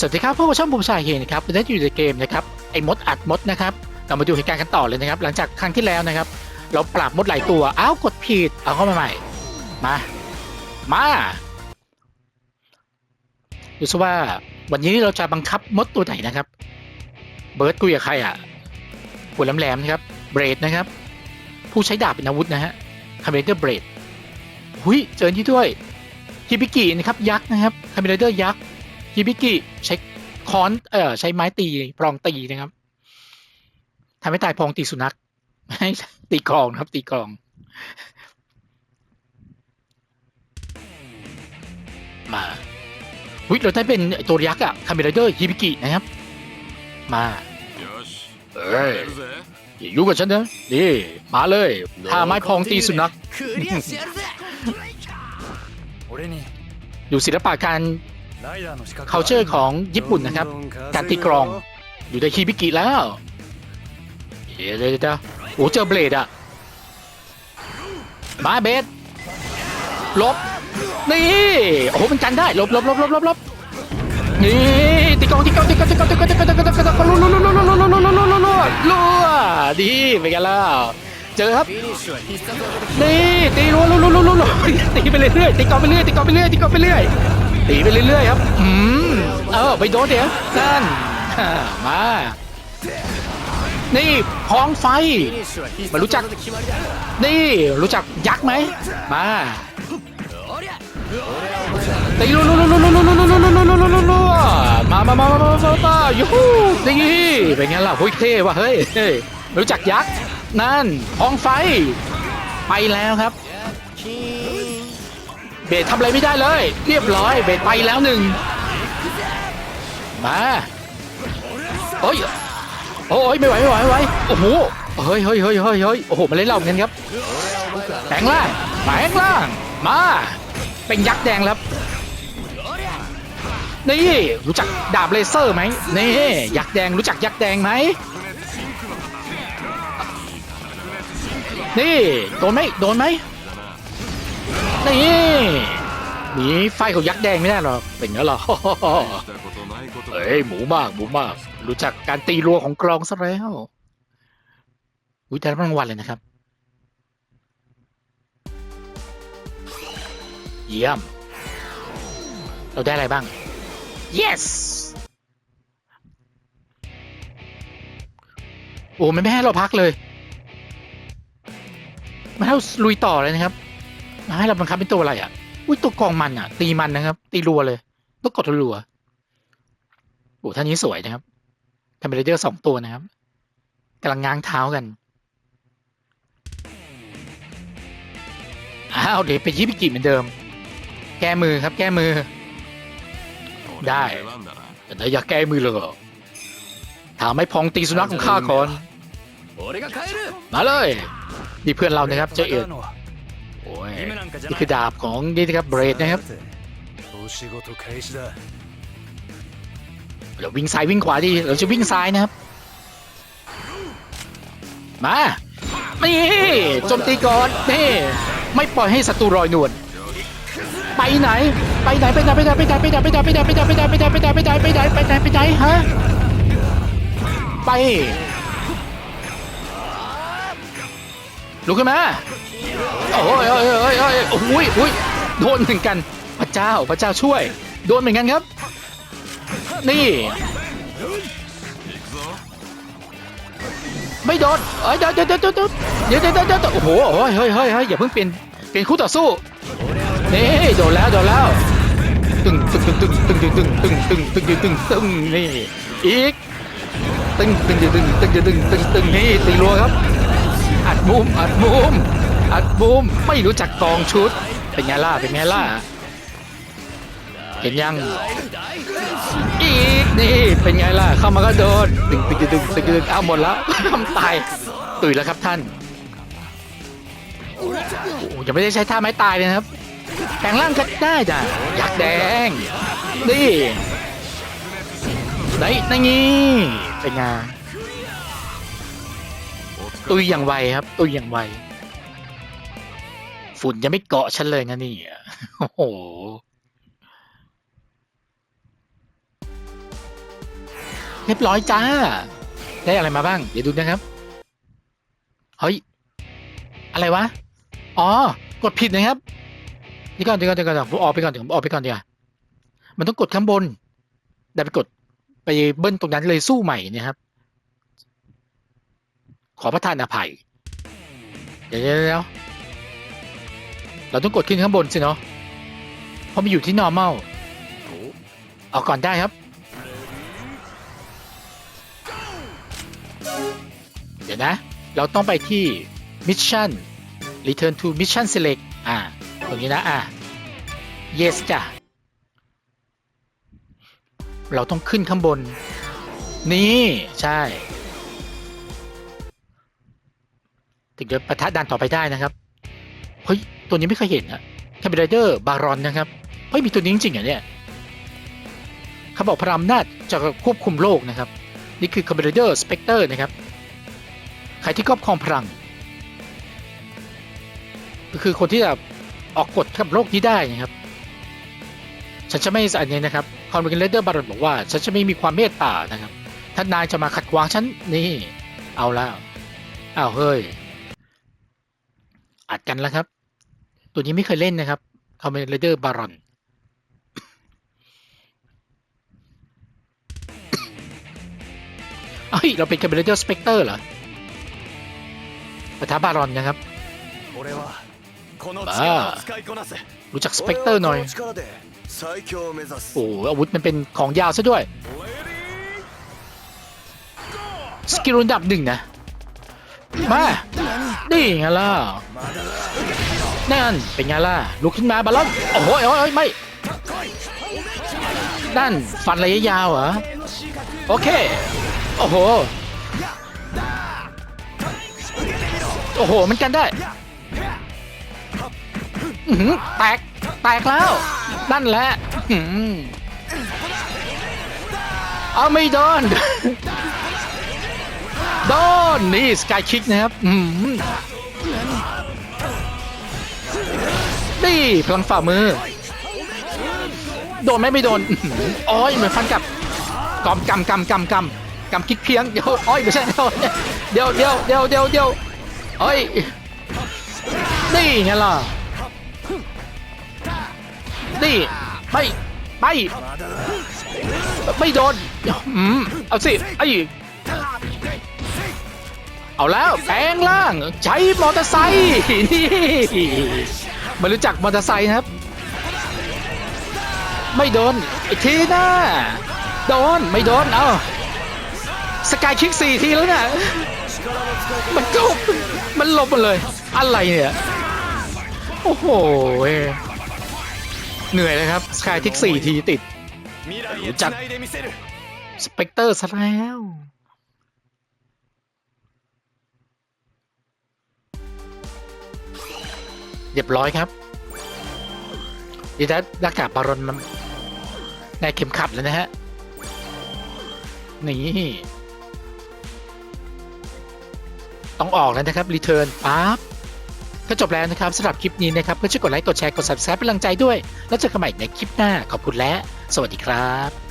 สวัสดีครับพวกบช่องผมชายเฮนะครับวันนี้อยู่ในเกมนะครับไอ้มดอัดมดนะครับเรามาดูเหตุการณ์กันต่อเลยนะครับ หลังจากครั้งที่แล้วนะครับ เราปราบมดหลายตัวอ้าวกดผิดเอาเข้ามาใหม่มามาดูซิว่าวันนี้เราจะบังคับมดตัวไหนนะครับ เบิร์ดคุยกับใครอะหัวแหลมๆนะครับเบรดนะครับ ผู้ใช้ดาบเป็นอาวุธนะฮะคาเมเดอร์เบรดหุยเจอที่ด้วยฮิบิกินะครับยักษ์นะครับคาเมเดอร์ยักษ์ ฮิบิกิใช้ค้อนเอ่อใช้ไม้ตีพรองตีนะครับทำให้ตายพองตีสุนัขให้ตีกองนะครับตีกอง มาวิเราได้เป็นตัวยักษ์อะคาเมรเดอร์ฮิบิกินะครับ มาเอ้ยอย่ายุ่กับฉันนะนี่มาเลยถ้าไม้พองตีสุนัขดูศิลปะการ เคาเชอร์ของญี่ปุ่นนะครับการตีกรองอยู่ในคีบิกิแล้วเดี๋ยวเดี๋ยวโอ้เจอเบลดอะมาเบสลบนี่โอ้โหมันกันได้ลบลบลบลบลบลบนี่ตีกองตีกองตีกองตีกองตีกองตีกองตีกองตีกองลุ้นลุ้นลุ้นลุ้นลุ้นลุ้นลุ้นลุ้นลุ้นลุ้นดีไปกันแล้วเจอครับนี่ตีลุ้นลุ้นลุ้นลุ้นตีไปเรื่อยตีกองไปเรื่อยตีกองไปเรื่อยตีกองไปเรื่อย ตีไปเรื่อยๆครับอืมเออไปโดดเดี๋ยวนั่นมานี่พองไฟมารู้จัก นี่รู้จักยักษ์ไหมมาตีลุลุลุลุลุลุลุลุลุลุลุลุลุลุมามามามามามามายูฮูนี่เป็นไงล่ะโุ้ยเท่ว่ะเฮ้ยรู้จักยักษ์นั่นพองไฟ ไปแล้วครับ เบสทำอะไรไม่ได้เลย เรียบร้อย เบสไปแล้วหนึ่งมาโอ้ยโอ้ยไม่ไหวไม่ไหวไม่ไหวโอ้โหเฮ้ยเฮ้ยเฮ้ยเฮ้ยเฮ้ยโอ้โหมาเล่นเราเหมือนกันครับแปลงร่างแปลงร่างมาเป็นยักษ์แดงแล้วครับนี่รู้จักดาบเลเซอร์ไหมนี่ยักษ์แดงรู้จักยักษ์แดงไหมนี่โดนไหมโดนไหม นี่หนีไฟของยักษ์แดงไม่ได้หรอกเป็นงั้นหรอเฮ้ยหมูมากหมูมาก รู้จักการตีรัวของกรองซะแล้วอุ้ยได้รางวัลเลยนะครับ เยี่ยม เราได้อะไรบ้าง yes โอ้ไม่ให้เราพักเลย มาเท่าลุยต่อเลยนะครับ ให้เราบังคับเป็นตัวอะไรอะ อุ้ยตัวกองมันอะ ตีมันนะครับ ตีรัวเลย ต้องกดทรัวโอ้ท่านี้สวยนะครับทำเป็นเรเดอร์สองตัวนะครับกำลังง้างเท้ากัน อ้าวเดี๋ยวไปยิบิกิเหมือนเดิม แก้มือครับ แก้มือ ได้แต่อย่าแก้มือเลยถามไม่พองตีสุนัขของข้าก่อน มาเลยนี่เพื่อนเรานะครับเจ้าเอ๋ นี่คือดาบของนี่นะครับเบรดนะครับเราวิ่งซ้ายวิ่งขวาดีเราจะวิ่งซ้ายนะครับ มานี่โจมตีก่อนนี่ไม่ปล่อยให้ศัตรูรอยนวลไปไหน ไปไหนไปไหนไปไหนไปไหนไปไหนไปไหนไปไหนไปไหนไปไหนไปไหนไปไหนไปไหนไปไหนไปไหนไปไหนฮะไป ลุกขึ้นมาโอ้ยโอ้ยโอ้ยโอ้ยโอ้ยโอ้ยโดนเหมือนกัน พระเจ้าพระเจ้าช่วย โดนเหมือนกันครับ นี่ ไม่โดนเอ้ยเดี๋ยวเดี๋ยวเดี๋ยวเดี๋ยวเดี๋ยวเดี๋ยวเดี๋ยวโอ้โหเฮ้ยเฮ้ยเฮ้ยอย่าเพิ่งเปลี่ยนเปลี่ยนคู่ต่อสู้นี่โดนแล้วโดนแล้วตึงตึงตึงตึงตึงตึงตึงตึงตึงตึงตึงตึงนี่อีกตึงตึงตึงตึงตึงตึงตึงตึงนี่ตีรัวครับ อัดมุมอัดมุมอัดมุมไม่รู้จักกองชุด เป็นไงล่ะเป็นไงล่ะเห็นยังอีกนี่เป็นไงล่ะเข้ามาก็โดนตึงตึงตึงตึงตึงเอาหมดแล้วทำตายตุยแล้วครับท่านโอ้ยังไม่ได้ใช้ท่าไม้ตายเลยนะครับแปลงร่างก็ได้จ้ะยักษ์แดงนี่ไหนไหนงี้เป็นไง ตุยอย่างไวครับ ตุยอย่างไว ฝุ่นยังไม่เกาะฉันเลยนะนี่ โอ้โห เรียบร้อยจ้า ได้อะไรมาบ้าง เดี๋ยวดูนะครับ เฮ้ย อะไรวะ อ๋อ กดผิดนะครับเดี๋ยวก่อนเดี๋ยวก่อนเดี๋ยวก่อนผมออกไปก่อนเดี๋ยวผมออกไปก่อนเดี๋ยวมันต้องกดข้างบนแต่ไปกดไปเบิ้ลตรงนั้นเลยสู้ใหม่นะครับ ขอประทานอภัย เดี๋ยวเดี๋ยวเดี๋ยวเราต้องกดขึ้นข้างบนสิเนาะเพราะมันอยู่ที่ normal เอาก่อนได้ครับ เดี๋ยวนะ เราต้องไปที่ mission return to mission select อ่า ตรงนี้นะ อ่า yes จ้ะ เราต้องขึ้นข้างบน นี่ ใช่ ถึงจะประทะด่านต่อไปได้นะครับเฮ้ยตัวนี้ไม่เคยเห็นอะแคมเบรเดอร์บารอนนะครับเฮ้ยมีตัวนี้จริงๆเหรอเนี่ยเขาบอกพระอำนาจจะควบคุมโลกนะครับ นี่คือคอมเบรเดอร์สเปกเตอร์นะครับใครที่ครอบครองพลัง ก็คือคนที่จะออกกฎกับโลกนี้ได้นะครับ ฉันจะไม่อันนี้นะครับคอนเบรเดอร์บารอนบอกว่า ฉันจะไม่มีความเมตตานะครับท่านนายจะมาขัดขวางฉันนี่เอาแล้วอ้าวเฮ้ย อัดกันแล้วครับ ตัวนี้ไม่เคยเล่นนะครับเขาเป็นเลดอร์บารอนเฮ้ย เราเป็นคอมเมนเดอร์สเปกเตอร์เหรอปะทะบารอนนะครับบ้ารู้จักสเปกเตอร์หน่อย โอ้อาวุธมันเป็นของยาวซะด้วย สกิลระดับหนึ่งนะ มา นี่ไงล่ะ นั่นเป็นไงล่ะ ลุกขึ้นมาบาลลอนโอ้โหโอ้ยโอ้ยไม่ นั่นฟันระยะยาวเหรอ โอเค โอ้โห โอ้โห มันกันได้หือแตก แตกแล้ว นั่นแหละอื้อหือเอาไม่โดน โดนนี่สกายคิกนะครับนี่พลังฝ่ามือ โดนไหมไม่โดนอ้อยเหมือนฟันกับกอมกำกำกำกำกำคิกเพียงเดี๋ยวอ้อยไม่ใช่เดี๋ยวเดี๋ยวเดี๋ยวเดี๋ยวเดี๋ยวอ้อยนี่ไงล่ะนี่ไม่ไม่ไม่โดนอืมเอาสิไอ้ เอาแล้วแปลงล่าง ใช้มอเตอร์ไซค์นี่ไม่รู้จักมอเตอร์ไซค์ครับ ไม่โดนอีกทีนะโดนไม่โดนเอาสกายคิกสี่ทีแล้วเนี่ยมันกบมันลบหมดเลย อะไรเนี่ยโอ้โหเหนื่อยนะครับสกายทิกสี่ทีติดรู้จักสเปกเตอร์ซะแล้ว รียบร้อยครับดีได้หน้ากากบารอนมันในเข็มขัดแล้วนะฮะ นี่ ต้องออกแล้วนะครับ รีเทิร์นปั๊บก็จบแล้วนะครับสำหรับคลิปนี้นะครับก็ช่วยกดไลค์กดแชร์กด subscribe เป็นกำลังใจด้วย แล้วเจอกันใหม่ในคลิปหน้าขอบคุณและ สวัสดีครับ